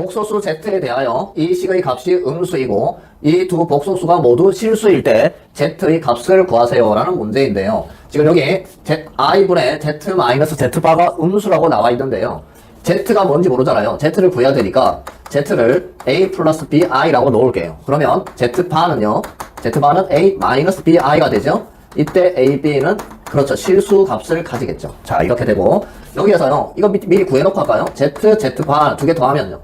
복소수 z에 대하여 이 식의 값이 음수이고 이 두 복소수가 모두 실수일 때 z의 값을 구하세요 라는 문제인데요. 지금 여기 i분의 z 마이너스 z바가 음수라고 나와 있는데요. z가 뭔지 모르잖아요. z를 구해야 되니까 z를 a 플러스 bi라고 놓을게요. 그러면 z바는요. z바는 a 마이너스 bi가 되죠. 이때 a, b는 그렇죠. 실수 값을 가지겠죠. 자 이렇게 되고 여기에서요. 이거 미, 미리 구해놓고 할까요? z, z바 두 개 더하면요.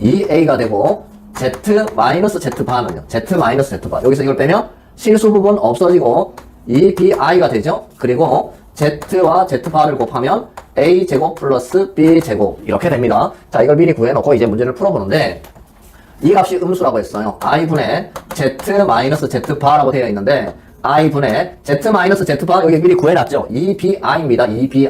2a가 되고 z 마이너스 z바는요. z 마이너스 z바. 여기서 이걸 빼면 실수 부분 없어지고 2bi가 되죠. 그리고 z와 z바를 곱하면 a 제곱 플러스 b 제곱 이렇게 됩니다. 자 이걸 미리 구해놓고 이제 문제를 풀어보는데 이 값이 음수라고 했어요. i분의 z 마이너스 z바라고 되어 있는데 i분의 z 마이너스 z바 여기 미리 구해놨죠. 2bi입니다. 2bi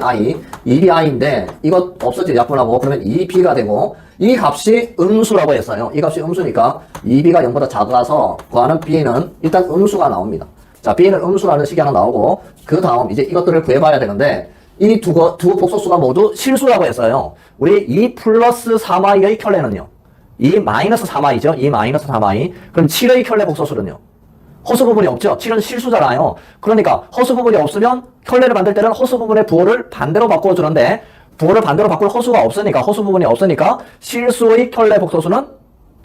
2bi인데 이거 없어지죠. 약분하고 그러면 2b가 되고 이 값이 음수라고 했어요. 이 값이 음수니까 2b가 0보다 작아서 구하는 b는 일단 음수가 나옵니다. 자 b는 음수라는 식이 하나 나오고 그 다음 이제 이것들을 구해봐야 되는데 이 두 두 복소수가 모두 실수라고 했어요. 우리 2 플러스 3i의 켤레는요. 2 마이너스 3i죠. 2 마이너스 3i. 그럼 7의 켤레 복소수는요. 허수 부분이 없죠. 7은 실수잖아요. 그러니까 허수 부분이 없으면 켤레를 만들 때는 허수 부분의 부호를 반대로 바꿔주는데 부호를 반대로 바꿀 허수가 없으니까 허수 부분이 없으니까 실수의 켤레 복소수는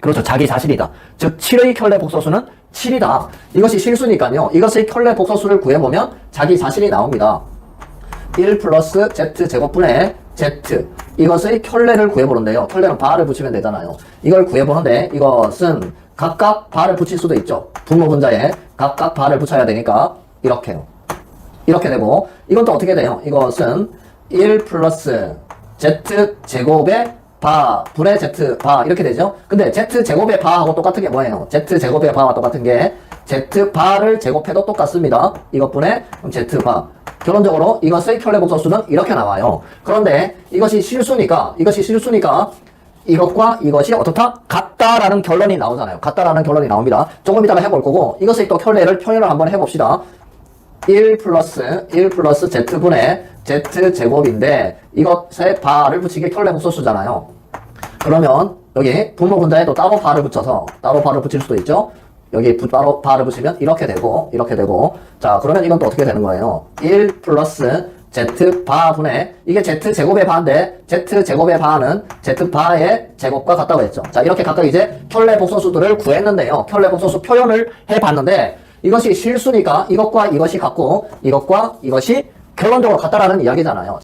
그렇죠. 자기 자신이다. 즉 7의 켤레 복소수는 7이다. 이것이 실수니까요. 이것의 켤레 복소수를 구해보면 자기 자신이 나옵니다. 1 플러스 z 제곱분의 z 이것의 켤레를 구해보는데요. 켤레는 바를 붙이면 되잖아요. 이걸 구해보는데 이것은 각각 바를 붙일 수도 있죠. 분모 분자에 각각 바를 붙여야 되니까 이렇게요. 이렇게 되고 이건 또 어떻게 돼요? 이것은 1 플러스 z 제곱의 바 분의 z 바 이렇게 되죠. 근데 z 제곱의 바하고 똑같은 게 뭐예요? z 제곱의 바와 똑같은 게 z 바를 제곱해도 똑같습니다. 이것분의 z 바. 결론적으로 이것의 켤레 복소수는 이렇게 나와요. 그런데 이것이 실수니까 이것이 실수니까 이것과 이것이 어떻다? 같다라는 결론이 나오잖아요. 같다라는 결론이 나옵니다. 조금 이따가 해볼 거고 이것의 또 켤레를 표현을 한번 해봅시다. 1 플러스 1 플러스 z분의 z 제곱인데 이것에 바를 붙이게 켤레 복소수잖아요. 그러면 여기 분모 분자에도 따로 바를 붙여서 따로 바를 붙일 수도 있죠. 여기 부- 따로 바를 붙이면 이렇게 되고 이렇게 되고 자 그러면 이건 또 어떻게 되는 거예요? 1 플러스 z 바분의 이게 z 제곱의 바인데 z 제곱의 바는 z 바의 제곱과 같다고 했죠. 자 이렇게 각각 이제 켤레 복소수들을 구했는데요. 켤레 복소수 표현을 해봤는데 이것이 실수니까 이것과 이것이 같고 이것과 이것이 결론적으로 같다라는 이야기잖아요.